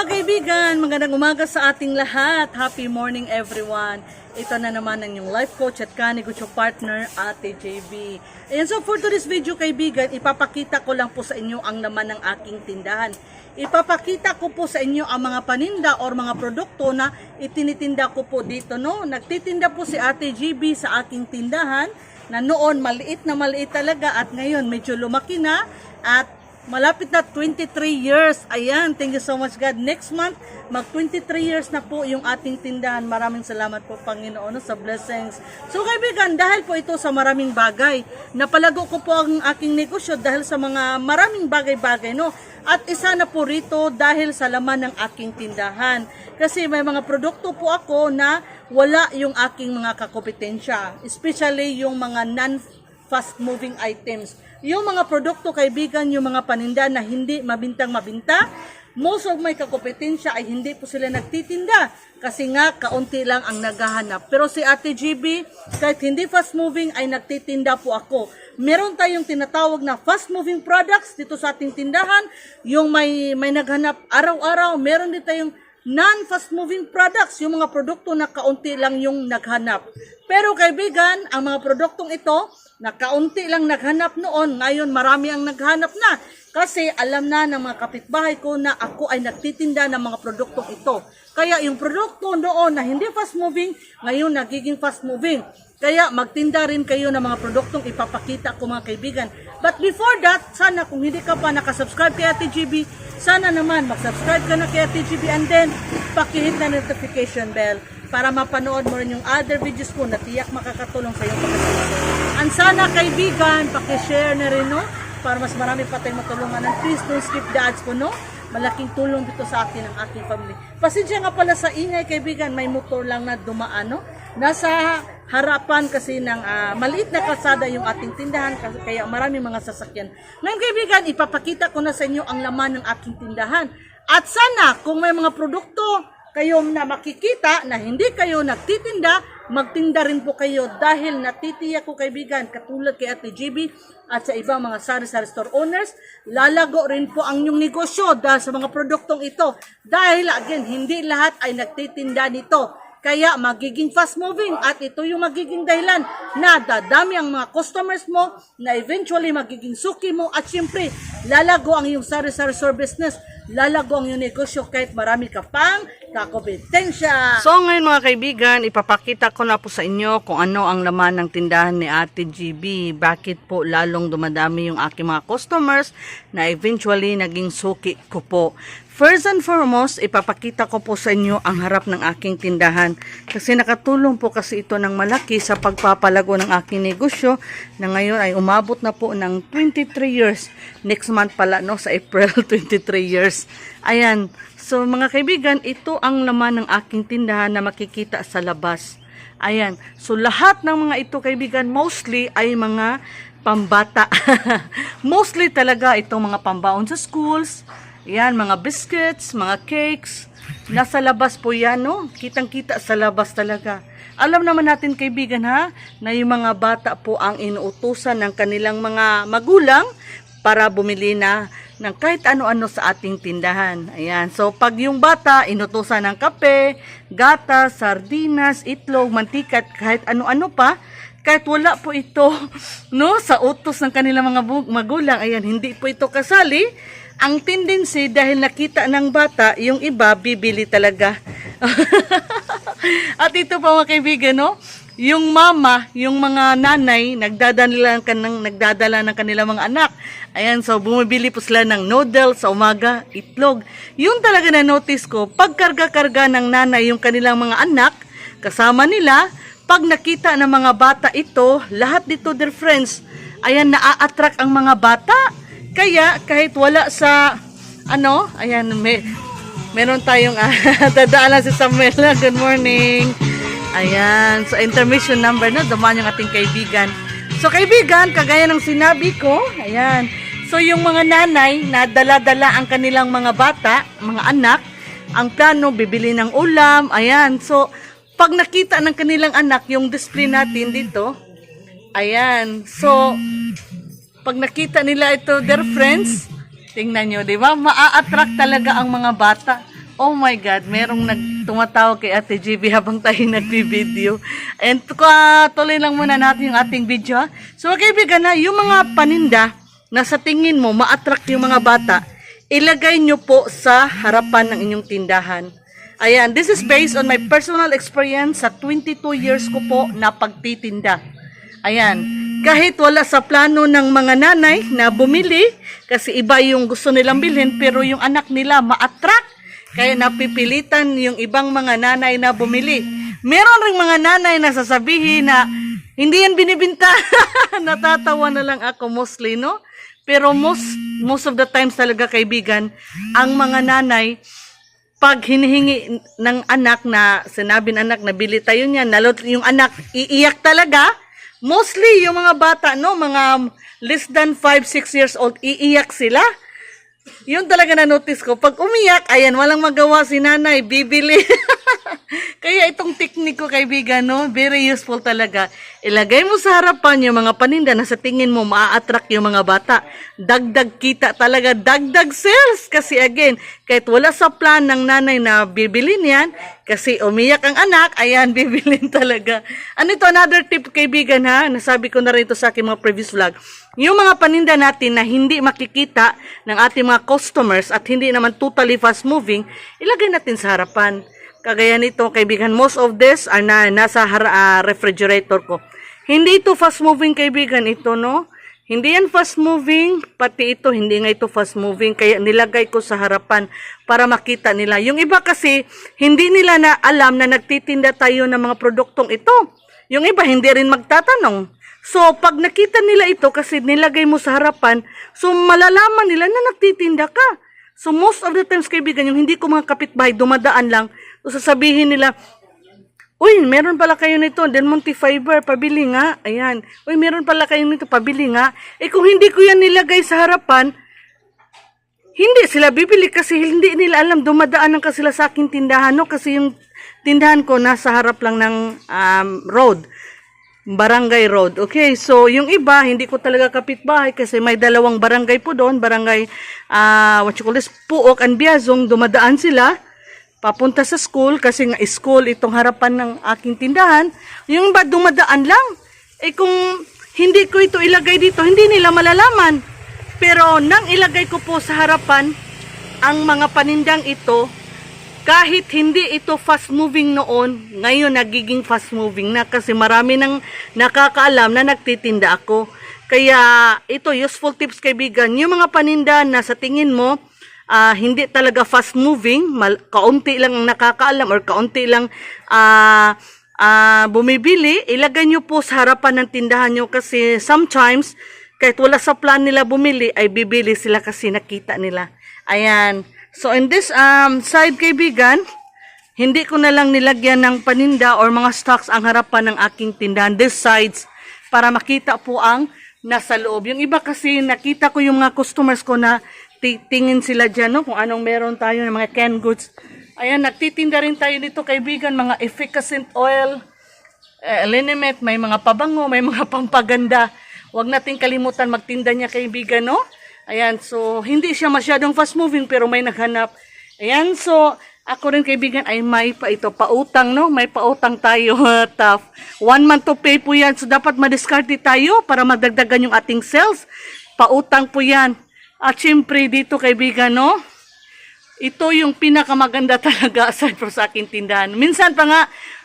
mga kaibigan, magandang umaga sa ating lahat. Happy morning everyone. Ito na naman ang yung life coach at kanigucho partner, Ate JB. Ayan, so for today's video kaibigan, ipapakita ko lang po sa inyo ang laman ng aking tindahan. Ipapakita ko po sa inyo ang mga paninda or mga produkto na itinitinda ko po dito. No? Nagtitinda po si Ate JB sa aking tindahan na noon maliit na maliit talaga at ngayon medyo lumaki na at Malapit na 23 years. Ayan, thank you so much God. Next month, mag 23 years na po yung ating tindahan. Maraming salamat po Panginoon no, sa blessings. So kaibigan, dahil po ito sa maraming bagay, napalago ko po ang aking negosyo dahil sa mga maraming bagay-bagay. No? At isa na po rito dahil sa laman ng aking tindahan. Kasi may mga produkto po ako na wala yung aking mga kakompetensya. Especially yung mga non fast moving items. Yung mga produkto kaibigan, yung mga paninda na hindi mabintang mabinta, most of my kakompetensya ay hindi po sila nagtitinda kasi nga kaunti lang ang naghahanap. Pero si Ate GB, kahit hindi fast moving ay nagtitinda po ako. Meron tayong tinatawag na fast moving products dito sa ating tindahan, yung may may naghanap araw-araw, meron din tayong non-fast moving products, yung mga produkto na kaunti lang yung naghanap. Pero kaibigan, ang mga produktong ito, na kaunti lang naghanap noon, ngayon marami ang naghanap na. Kasi alam na ng mga kapitbahay ko na ako ay nagtitinda ng mga produktong ito. Kaya yung produkto noon na hindi fast moving, ngayon nagiging fast moving. Kaya magtinda rin kayo ng mga produktong ipapakita ko mga kaibigan. But before that, sana kung hindi ka pa nakasubscribe kay Ate GB, sana naman mag-subscribe ka na kay Ate GB and then pakihit na notification bell para mapanood mo rin yung other videos ko na tiyak makakatulong sa iyong pagkasunod. And sana kaibigan, pakishare na rin no? Para mas marami pa tayong matulungan. And please don't skip the ads ko no? Malaking tulong dito sa akin ng aking family. Pasensya nga pala sa ingay kaibigan, may motor lang na dumaan no? Nasa harapan kasi ng ah, maliit na kalsada yung ating tindahan kaya marami mga sasakyan. Ngayon kaibigan, ipapakita ko na sa inyo ang laman ng aking tindahan. At sana kung may mga produkto kayo na makikita na hindi kayo nagtitinda, magtinda rin po kayo dahil natitiyak ko kaibigan, katulad kay Ate GB at sa ibang mga sari-sari store owners, lalago rin po ang inyong negosyo dahil sa mga produktong ito. Dahil again, hindi lahat ay nagtitinda nito. Kaya magiging fast moving at ito yung magiging dahilan na dadami ang mga customers mo na eventually magiging suki mo at syempre lalago ang iyong sari-sari store business, lalago ang iyong negosyo kahit marami ka pang kakompetensya. So ngayon mga kaibigan, ipapakita ko na po sa inyo kung ano ang laman ng tindahan ni Ate GB. Bakit po lalong dumadami yung aking mga customers na eventually naging suki ko po. First and foremost, ipapakita ko po sa inyo ang harap ng aking tindahan. Kasi nakatulong po kasi ito ng malaki sa pagpapalago ng aking negosyo na ngayon ay umabot na po ng 23 years. Next month pala, no? Sa April, 23 years. Ayan. So mga kaibigan, ito ang laman ng aking tindahan na makikita sa labas. Ayan. So lahat ng mga ito kaibigan, mostly ay mga pambata. mostly talaga itong mga pambaon sa schools. Yan, mga biscuits, mga cakes. Nasa labas po yan, no? Kitang-kita sa labas talaga. Alam naman natin, kaibigan, ha? Na yung mga bata po ang inuutusan ng kanilang mga magulang para bumili na ng kahit ano-ano sa ating tindahan. Ayan. So, pag yung bata, inutusan ng kape, gata, sardinas, itlog, mantika, kahit ano-ano pa, kahit wala po ito no sa utos ng kanilang mga magulang ayan hindi po ito kasali ang tendency dahil nakita ng bata yung iba bibili talaga at ito pa mga kaibigan no yung mama, yung mga nanay, nagdadala, ng, nagdadala ng kanilang mga anak. Ayan, so bumibili po sila ng noodles sa umaga, itlog. Yun talaga na notice ko, pagkarga-karga ng nanay yung kanilang mga anak, kasama nila, pag nakita ng mga bata ito, lahat dito their friends, ayan, naa-attract ang mga bata. Kaya, kahit wala sa, ano, ayan, may, meron tayong, ah, dadaanan si Samuel. Good morning. Ayan, so intermission number na, dumaan yung ating kaibigan. So kaibigan, kagaya ng sinabi ko, ayan, so yung mga nanay na dala-dala ang kanilang mga bata, mga anak, ang plano, bibili ng ulam, ayan, so pag nakita ng kanilang anak yung display natin dito, ayan, so pag nakita nila ito, their friends, tingnan nyo, di ba? Maa-attract talaga ang mga bata. Oh my God, merong nag tumatawag kay Ate GB habang tayo nagbibideo. And uh, tuloy lang muna natin yung ating video. ha. So kaibigan na, yung mga paninda na sa tingin mo ma-attract yung mga bata, ilagay nyo po sa harapan ng inyong tindahan. Ayan, this is based on my personal experience sa 22 years ko po na pagtitinda. Ayan, kahit wala sa plano ng mga nanay na bumili, kasi iba yung gusto nilang bilhin, pero yung anak nila ma-attract, kaya napipilitan yung ibang mga nanay na bumili. Meron ring mga nanay na sasabihin na, hindi yan binibinta. Natatawa na lang ako mostly, no? Pero most, most of the times talaga kaibigan, ang mga nanay, pag hinihingi ng anak na sinabi ng anak na bili tayo niyan, nalot yung anak iiyak talaga. Mostly yung mga bata no, mga less than 5 6 years old iiyak sila. Yun talaga na notice ko. Pag umiyak, ayan, walang magawa si nanay, bibili. Kaya itong technique ko, kaibigan, no, very useful talaga. Ilagay mo sa harapan yung mga paninda na sa tingin mo maa-attract yung mga bata. Dagdag kita talaga, dagdag sales. Kasi again, kahit wala sa plan ng nanay na bibilin yan, kasi umiyak ang anak, ayan, bibilin talaga. Ano ito, another tip, kaibigan, ha? Nasabi ko na rin ito sa aking mga previous vlog. Yung mga paninda natin na hindi makikita ng ating mga customers at hindi naman totally fast moving, ilagay natin sa harapan. Kagaya nito, kaibigan, most of this are na, nasa ah, refrigerator ko. Hindi ito fast moving, kaibigan, ito, no? Hindi yan fast moving, pati ito, hindi nga ito fast moving, kaya nilagay ko sa harapan para makita nila. Yung iba kasi, hindi nila na alam na nagtitinda tayo ng mga produktong ito. Yung iba, hindi rin magtatanong. So, pag nakita nila ito kasi nilagay mo sa harapan, so malalaman nila na nagtitinda ka. So, most of the times, kaibigan, yung hindi ko mga kapitbahay, dumadaan lang, so sasabihin nila, Uy, meron pala kayo nito, Del Monte Fiber, pabili nga. Ayan. Uy, meron pala kayo nito, pabili nga. Eh kung hindi ko yan nilagay sa harapan, hindi sila bibili kasi hindi nila alam dumadaan lang kasi sila sa aking tindahan no kasi yung tindahan ko nasa harap lang ng um, road barangay road okay so yung iba hindi ko talaga kapitbahay kasi may dalawang barangay po doon barangay ah what you call this Puok and Biazong dumadaan sila papunta sa school kasi nga school itong harapan ng aking tindahan. Yung iba dumadaan lang? Eh kung hindi ko ito ilagay dito hindi nila malalaman. Pero nang ilagay ko po sa harapan ang mga panindang ito, kahit hindi ito fast moving noon, ngayon nagiging fast moving na kasi marami nang nakakaalam na nagtitinda ako. Kaya ito useful tips kaibigan, yung mga paninda na sa tingin mo ah, hindi talaga fast moving, mal- kaunti lang ang nakakaalam or kaunti lang ah ah, bumibili, ilagay nyo po sa harapan ng tindahan nyo kasi sometimes kahit wala sa plan nila bumili, ay bibili sila kasi nakita nila. Ayan. So, in this um, side, kaibigan, hindi ko na lang nilagyan ng paninda or mga stocks ang harapan ng aking tindahan. This sides, para makita po ang nasa loob. Yung iba kasi, nakita ko yung mga customers ko na ti- tingin sila dyan, no? kung anong meron tayo ng mga canned goods. Ayan, nagtitinda rin tayo dito, kaibigan, mga efficacent oil, eh, liniment, may mga pabango, may mga pampaganda. Huwag nating kalimutan magtinda niya kaibigan, no? Ayan, so hindi siya masyadong fast moving pero may naghanap. Ayan, so ako rin kaibigan ay may pa ito, pautang, no? May pautang tayo, tough. One month to pay po yan, so dapat madiskarte tayo para madagdagan yung ating sales. Pautang po yan. At syempre dito kaibigan, no? ito yung pinakamaganda talaga aside from sa aking tindahan. Minsan pa nga,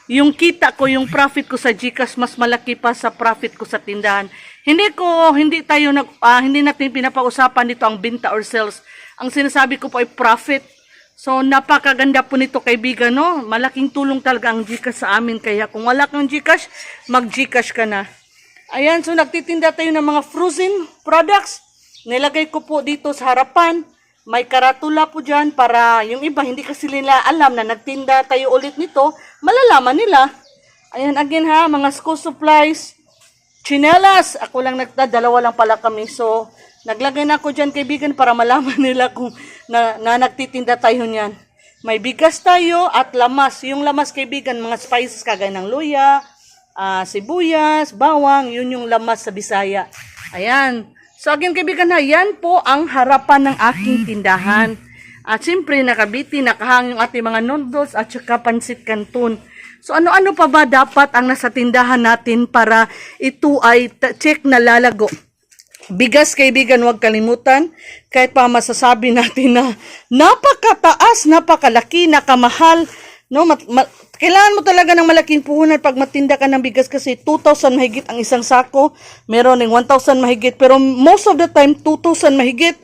yung kita ko, yung profit ko sa GCash, mas malaki pa sa profit ko sa tindahan. Hindi ko, hindi tayo, nag, ah, hindi natin pinapausapan dito ang binta or sales. Ang sinasabi ko po ay profit. So, napakaganda po nito kaibigan, no? Malaking tulong talaga ang GCash sa amin. Kaya kung wala kang GCash, mag-GCash ka na. Ayan, so nagtitinda tayo ng mga frozen products. Nilagay ko po dito sa harapan. May karatula po dyan para yung iba hindi kasi nila alam na nagtinda tayo ulit nito. Malalaman nila. Ayan, again ha, mga school supplies, chinelas. Ako lang nagta, dalawa lang pala kami. So, naglagay na ako dyan kaibigan para malaman nila kung na, na nagtitinda tayo niyan. May bigas tayo at lamas. Yung lamas kaibigan, mga spices kagaya ng luya, ah, sibuyas, bawang, yun yung lamas sa Bisaya. Ayan. So again kaibigan na, yan po ang harapan ng aking tindahan. At siyempre, nakabiti, nakahang yung ating mga noodles at saka pansit canton. So ano-ano pa ba dapat ang nasa tindahan natin para ito ay check na lalago? Bigas kaibigan, huwag kalimutan. Kahit pa masasabi natin na napakataas, napakalaki, nakamahal. No, mat, ma- kailangan mo talaga ng malaking puhunan pag matinda ka ng bigas kasi 2,000 mahigit ang isang sako. Meron ng 1,000 mahigit. Pero most of the time, 2,000 mahigit.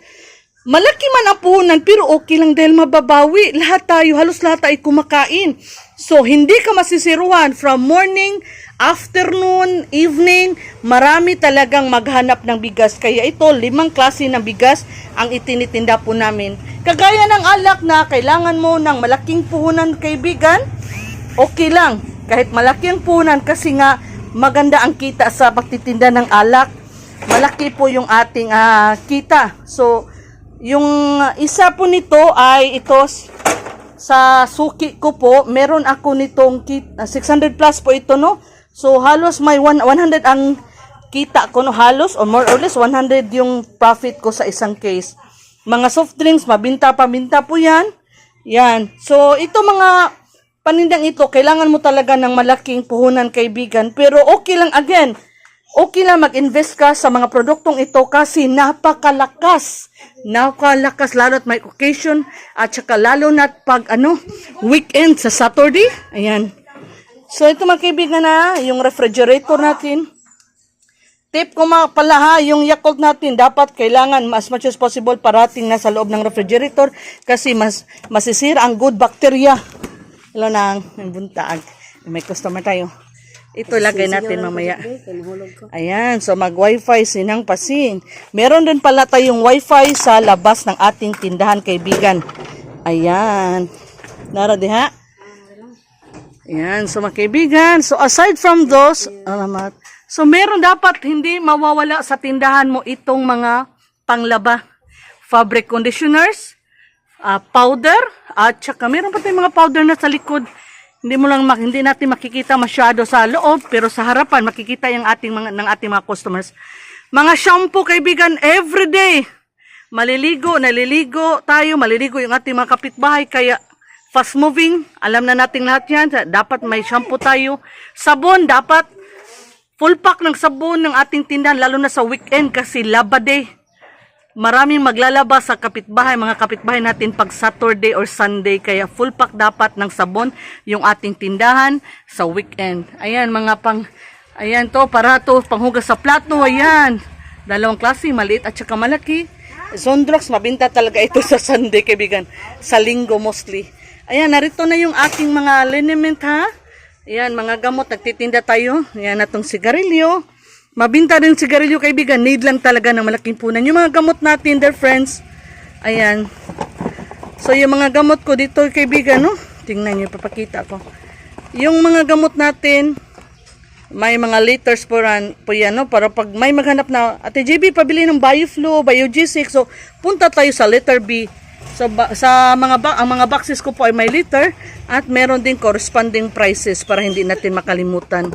Malaki man ang puhunan pero okay lang dahil mababawi. Lahat tayo, halos lahat ay kumakain. So, hindi ka masisiruhan from morning, afternoon, evening, marami talagang maghanap ng bigas. Kaya ito, limang klase ng bigas ang itinitinda po namin. Kagaya ng alak na kailangan mo ng malaking puhunan kaibigan, okay lang. Kahit malaki ang puhunan kasi nga maganda ang kita sa pagtitinda ng alak. Malaki po yung ating ah, kita. So, yung ah, isa po nito ay ito sa suki ko po, meron ako nitong kit, ah, 600 plus po ito no. So halos may one- 100 ang kita ko no halos or more or less 100 yung profit ko sa isang case. Mga soft drinks, mabinta paminta po yan. Yan. So ito mga panindang ito, kailangan mo talaga ng malaking puhunan kaibigan. Pero okay lang again, okay lang mag-invest ka sa mga produktong ito kasi napakalakas. Napakalakas lalo at may occasion at saka lalo na pag ano, weekend sa Saturday. Ayan. So ito mga kaibigan na, yung refrigerator natin. Tip ko mga pala ha, yung Yakult natin dapat kailangan as much as possible parating na sa loob ng refrigerator kasi mas masisira ang good bacteria. Hello nang buntag. May customer tayo. Ito lagay natin mamaya. Ayan, so mag-wifi sinang pasing. Meron din pala tayong wifi sa labas ng ating tindahan kaibigan. Ayan. Nara di ha? Ayan, so mga kaibigan. So aside from those, alamat. So meron dapat hindi mawawala sa tindahan mo itong mga panglaba. Fabric conditioners, ah, powder, at saka meron pa tayong mga powder na sa likod. Hindi mo lang hindi natin makikita masyado sa loob, pero sa harapan makikita yung ating mga ng ating mga customers. Mga shampoo kaibigan everyday. Maliligo, naliligo tayo, maliligo yung ating mga kapitbahay kaya fast moving, alam na natin lahat yan. Dapat may shampoo tayo. Sabon, dapat full pack ng sabon ng ating tindahan, lalo na sa weekend kasi Laba Day. Maraming maglalaba sa kapitbahay, mga kapitbahay natin pag Saturday or Sunday. Kaya full pack dapat ng sabon yung ating tindahan sa weekend. Ayan, mga pang... Ayan to, para to, panghugas sa plato. Ayan. Dalawang klase, maliit at saka malaki. Zondrox, mabinta talaga ito sa Sunday, kaibigan. Sa linggo mostly. Ayan, narito na yung ating mga liniment ha. Ayan, mga gamot, nagtitinda tayo. Ayan, natong sigarilyo. Mabinta din sigarilyo, kaibigan. Need lang talaga ng malaking punan. Yung mga gamot natin, dear friends. Ayan. So, yung mga gamot ko dito, kaibigan, no? Tingnan nyo, papakita ko. Yung mga gamot natin, may mga liters po, ran, po yan, no? Para pag may maghanap na, Ate JB, pabili ng Bioflow, BioG6. So, punta tayo sa letter B. So, sa mga ang mga boxes ko po ay may liter at meron din corresponding prices para hindi natin makalimutan.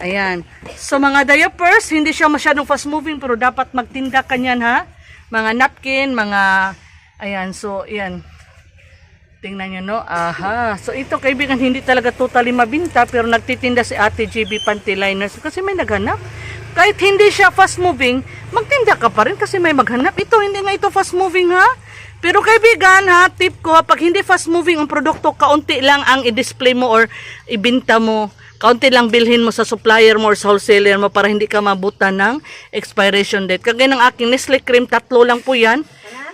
Ayan. So, mga diapers, hindi siya masyadong fast moving pero dapat magtinda ka niyan, ha? Mga napkin, mga, ayan, so, ayan. Tingnan nyo, no? Aha. So, ito, kaibigan, hindi talaga totally mabinta, pero nagtitinda si Ate GB Panty Liners kasi may naghanap. Kahit hindi siya fast moving, magtinda ka pa rin kasi may maghanap. Ito, hindi nga ito fast moving, ha? Pero kaibigan, ha, tip ko, pag hindi fast moving ang produkto, kaunti lang ang i-display mo or ibinta mo. Kaunti lang bilhin mo sa supplier mo or sa wholesaler mo para hindi ka mabutan ng expiration date. Kagaya ng aking Nestle cream, tatlo lang po yan.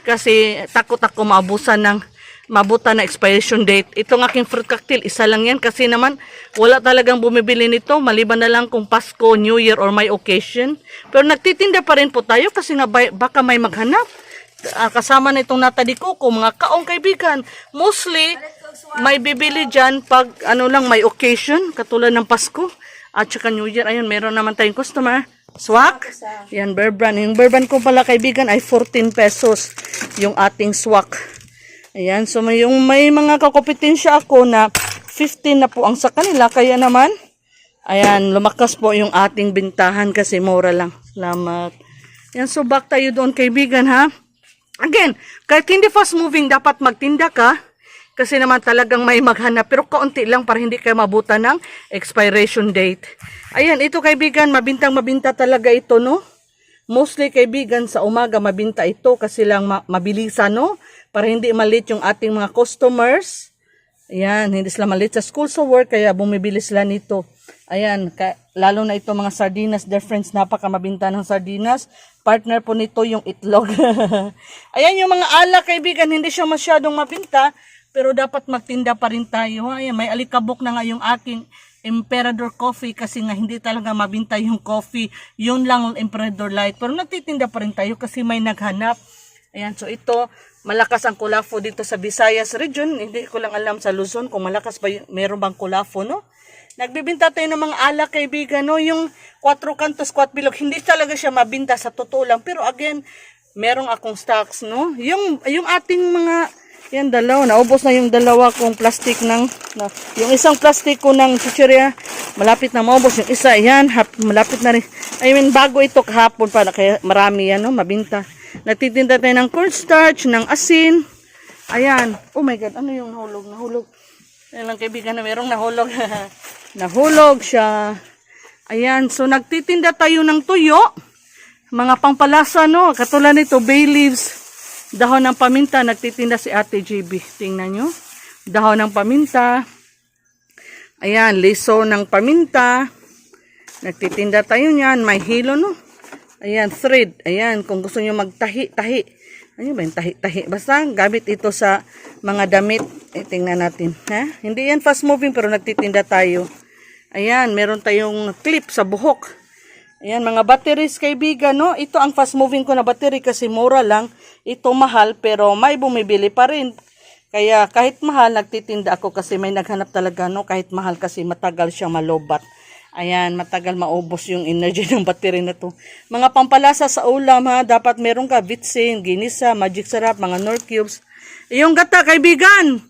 Kasi takot ako maabusan ng mabuta na expiration date. Itong aking fruit cocktail, isa lang yan kasi naman wala talagang bumibili nito maliban na lang kung Pasko, New Year or may occasion. Pero nagtitinda pa rin po tayo kasi nga baka may maghanap. Ah, kasama na itong nata di Coco, mga kaong kaibigan. Mostly, may bibili dyan pag ano lang may occasion, katulad ng Pasko at saka New Year. Ayun, meron naman tayong customer. Swak. Yan, bear brand. Yung bear brand ko pala kaibigan ay 14 pesos yung ating swak. Ayan, so may, yung may mga kakompetensya ako na 15 na po ang sa kanila. Kaya naman, ayan, lumakas po yung ating bintahan kasi mura lang. Salamat. Yan, so back tayo doon kaibigan ha. Again, kahit hindi fast moving, dapat magtinda ka. Kasi naman talagang may maghanap. Pero kaunti lang para hindi kayo mabuta ng expiration date. Ayan, ito kaibigan, mabintang mabinta talaga ito, no? Mostly kaibigan sa umaga mabinta ito kasi lang ma- mabilisan, no? Para hindi malit yung ating mga customers. Ayan, hindi sila malit sa school sa work, kaya bumibili sila nito. Ayan, lalo na ito mga sardinas, dear friends, napaka mabinta ng sardinas. Partner po nito yung itlog. Ayan yung mga alak, kaibigan, hindi siya masyadong mabinta, pero dapat magtinda pa rin tayo. Ayan, may alikabok na nga yung aking Emperador Coffee kasi nga hindi talaga mabinta yung coffee. Yun lang ang Emperador Light. Pero nagtitinda pa rin tayo kasi may naghanap. Ayan, so ito, malakas ang kulafo dito sa Visayas region. Hindi ko lang alam sa Luzon kung malakas ba yung, meron bang kulafo, no? Nagbibinta tayo ng mga alak, kaibigan, no? Yung 4 kantos, 4 bilog, hindi talaga siya mabinta sa totoo lang. Pero again, merong akong stocks, no? Yung, yung ating mga, yan, dalawa, naubos na yung dalawa kong plastic ng, na, yung isang plastic ko ng chichirya, malapit na maubos. Yung isa, yan, hap, malapit na rin. I mean, bago ito kahapon pa, kaya marami yan, no? Mabinta. Nagtitinda tayo ng cornstarch, ng asin. Ayan. Oh my God, ano yung nahulog? Nahulog. Ayan lang kaibigan na merong nahulog. nahulog siya. Ayan, so nagtitinda tayo ng tuyo. Mga pangpalasa, no? Katulad nito, bay leaves, dahon ng paminta. Nagtitinda si Ate JB. Tingnan nyo. Dahon ng paminta. Ayan, liso ng paminta. Nagtitinda tayo niyan. May hilo, no? Ayan, thread. Ayan, kung gusto nyo magtahi, tahi. Ano ba yung tahi-tahi? Basta, gamit ito sa mga damit. Eh, tingnan natin. Ha? Hindi yan fast moving, pero nagtitinda tayo. Ayan, meron tayong clip sa buhok. Ayan, mga batteries kaibigan, no? Ito ang fast moving ko na battery kasi mura lang. Ito mahal, pero may bumibili pa rin. Kaya kahit mahal, nagtitinda ako kasi may naghanap talaga, no? Kahit mahal kasi matagal siyang malobat. Ayan, matagal maubos yung energy ng battery na to. Mga pampalasa sa ulam ha, dapat meron ka vitsin, ginisa, magic syrup, mga nor cubes. Yung gata, kaibigan,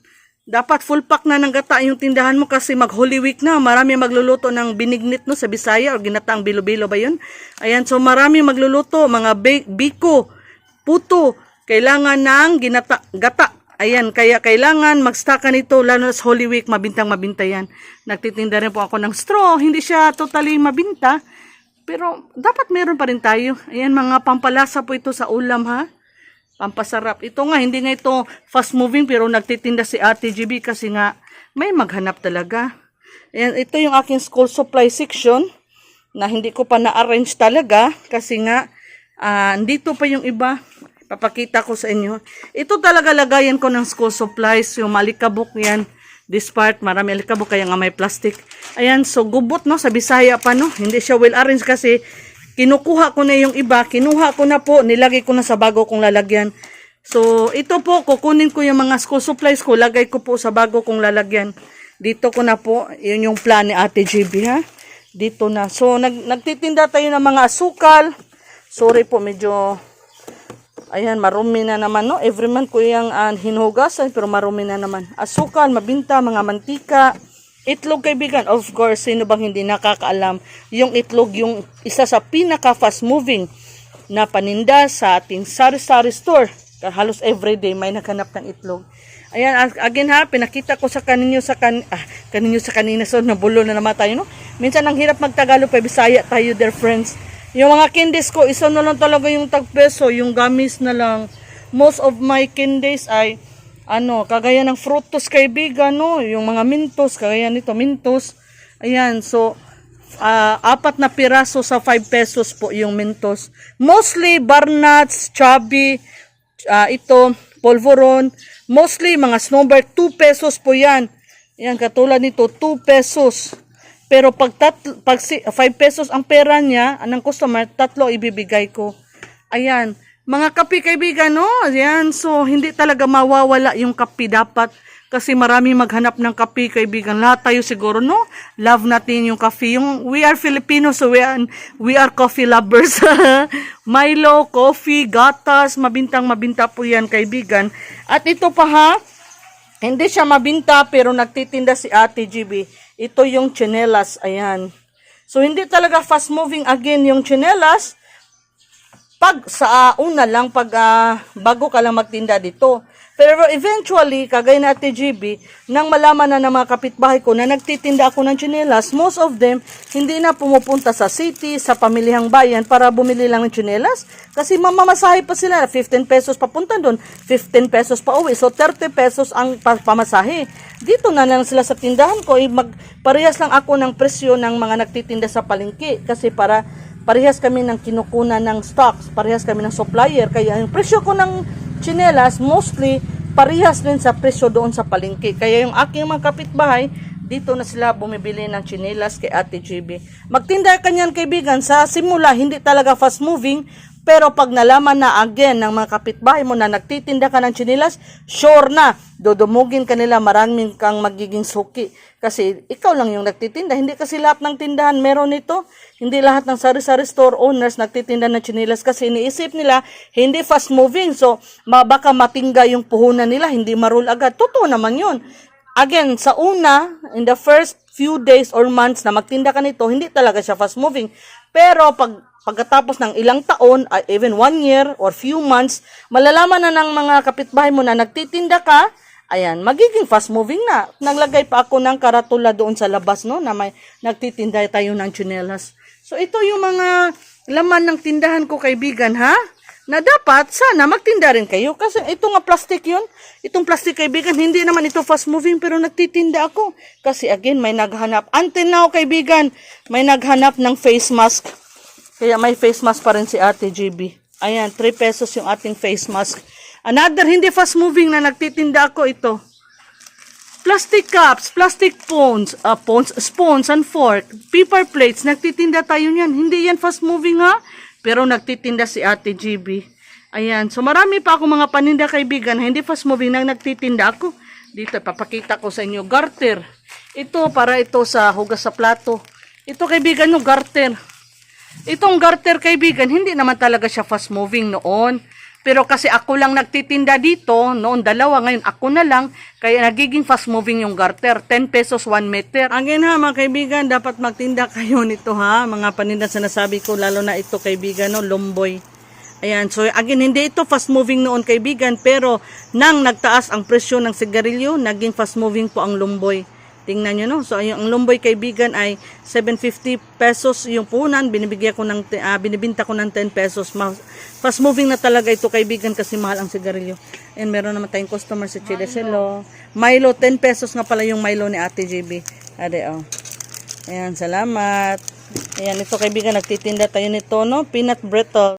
dapat full pack na ng gata yung tindahan mo kasi mag Holy Week na. Marami magluluto ng binignit no sa Bisaya o ginataang bilo-bilo ba yun? Ayan, so marami magluluto, mga biko, puto, kailangan ng ginata, gata. Ayan, kaya kailangan magstaka nito, lalo sa Holy Week, mabintang mabinta yan. Nagtitinda rin po ako ng straw, hindi siya totally mabinta, pero dapat meron pa rin tayo. Ayan, mga pampalasa po ito sa ulam ha. Pampasarap. Ito nga, hindi nga ito fast moving, pero nagtitinda si Ate GB kasi nga may maghanap talaga. Ayan, ito yung aking school supply section na hindi ko pa na-arrange talaga kasi nga ah, dito pa yung iba. Papakita ko sa inyo. Ito talaga lagayan ko ng school supplies. Yung malikabok yan. This part, marami alikabok kaya nga may plastic. Ayan, so gubot no, sa Bisaya pa no. Hindi siya well arranged kasi kinukuha ko na yung iba. Kinuha ko na po, nilagay ko na sa bago kong lalagyan. So, ito po, kukunin ko yung mga school supplies ko. Lagay ko po sa bago kong lalagyan. Dito ko na po, yun yung plan ni Ate JB ha. Dito na. So, nag, nagtitinda tayo ng mga asukal. Sorry po, medyo Ayan, marumi na naman, no? Every month ko yung uh, hinugasan, pero marumi na naman. Asukal, mabinta, mga mantika. Itlog, kaibigan. Of course, sino bang hindi nakakaalam? Yung itlog, yung isa sa pinaka-fast moving na paninda sa ating sari-sari store. Halos everyday may naghanap ng itlog. Ayan, ag- again ha, pinakita ko sa kaninyo sa kan ah, kaninyo sa kanina so nabulo na naman tayo no. Minsan ang hirap magtagalog pa Bisaya tayo dear friends. Yung mga candies ko, isa na lang talaga yung tagpeso, yung gamis na lang. Most of my candies ay ano, kagaya ng frutos kaibigan, no? Yung mga mintos, kagaya nito, mintos. Ayan, so ah, apat na piraso sa 5 pesos po yung mintos. Mostly barnuts, chubby, ah, ito, polvoron. Mostly mga snowbird, 2 pesos po yan. Yan, katulad nito, 2 pesos. Pero pag, tatlo, pag 5 pesos ang pera niya, ng customer, tatlo ibibigay ko. Ayan. Mga kapi kaibigan, no? Ayan. So, hindi talaga mawawala yung kapi dapat. Kasi marami maghanap ng kapi kaibigan. Lahat tayo siguro, no? Love natin yung kape. Yung, we are Filipinos, so we are, we are coffee lovers. Milo, coffee, gatas, mabintang mabinta po yan kaibigan. At ito pa ha, hindi siya mabinta pero nagtitinda si Ate GB. Ito yung chinelas, ayan. So hindi talaga fast moving again yung chinelas. pag sa ah, una lang pag ah, bago ka lang magtinda dito. Pero eventually, kagaya na Ate GB, nang malaman na ng mga kapitbahay ko na nagtitinda ako ng tsinelas, most of them hindi na pumupunta sa city, sa pamilihang bayan para bumili lang ng tsinelas. Kasi mamamasahe pa sila, 15 pesos papunta doon, 15 pesos pa uwi. So 30 pesos ang pa- pamasahe. Dito na lang sila sa tindahan ko, eh, mag, parehas lang ako ng presyo ng mga nagtitinda sa palengke. Kasi para parehas kami ng kinukunan ng stocks, parehas kami ng supplier. Kaya yung presyo ko ng chinelas, mostly parehas din sa presyo doon sa palengke. Kaya yung aking mga kapitbahay, dito na sila bumibili ng chinelas kay Ate GB. Magtinda ka niyan kaibigan, sa simula hindi talaga fast moving, pero pag nalaman na again ng mga kapitbahay mo na nagtitinda ka ng chinelas, sure na, dudumugin ka nila, maraming kang magiging suki. Kasi ikaw lang yung nagtitinda, hindi kasi lahat ng tindahan meron ito. Hindi lahat ng sari-sari store owners nagtitinda ng chinelas kasi iniisip nila, hindi fast moving. So, baka matingga yung puhunan nila, hindi marul agad. Totoo naman yun. Again, sa una, in the first few days or months na magtinda ka nito, hindi talaga siya fast moving. Pero pag pagkatapos ng ilang taon, uh, even one year or few months, malalaman na ng mga kapitbahay mo na nagtitinda ka, ayan, magiging fast moving na. Naglagay pa ako ng karatula doon sa labas, no, na may nagtitinda tayo ng tsinelas. So, ito yung mga laman ng tindahan ko, kaibigan, ha? na dapat sana magtinda rin kayo kasi ito nga plastic yun itong plastic kaibigan hindi naman ito fast moving pero nagtitinda ako kasi again may naghanap until now kaibigan may naghanap ng face mask kaya may face mask pa rin si ate GB ayan 3 pesos yung ating face mask another hindi fast moving na nagtitinda ako ito Plastic cups, plastic phones, uh, phones, spoons and fork, paper plates, nagtitinda tayo niyan. Hindi yan fast moving ha, pero nagtitinda si Ate GB. Ayan, so marami pa ako mga paninda kaibigan, hindi fast moving nang nagtitinda ako. Dito, papakita ko sa inyo, garter. Ito, para ito sa hugas sa plato. Ito kaibigan yung garter. Itong garter kaibigan, hindi naman talaga siya fast moving noon. Pero kasi ako lang nagtitinda dito, noon dalawa, ngayon ako na lang, kaya nagiging fast moving yung garter. 10 pesos 1 meter. Again ha mga kaibigan, dapat magtinda kayo nito ha. Mga paninda sinasabi ko, lalo na ito kaibigan, no, lumboy. Ayan, so again, hindi ito fast moving noon kaibigan, pero nang nagtaas ang presyo ng sigarilyo, naging fast moving po ang lumboy. Tingnan nyo, no? So, yung ang lumboy kaibigan ay 750 pesos yung punan. Binibigyan ko ng, ah, binibinta ko ng 10 pesos. Fast moving na talaga ito kaibigan kasi mahal ang sigarilyo. And meron naman tayong customer si Chile Selo. Milo, 10 pesos nga pala yung Milo ni Ate JB. Ade, oh. Ayan, salamat. Ayan, ito kaibigan, nagtitinda tayo nito, no? Peanut brittle.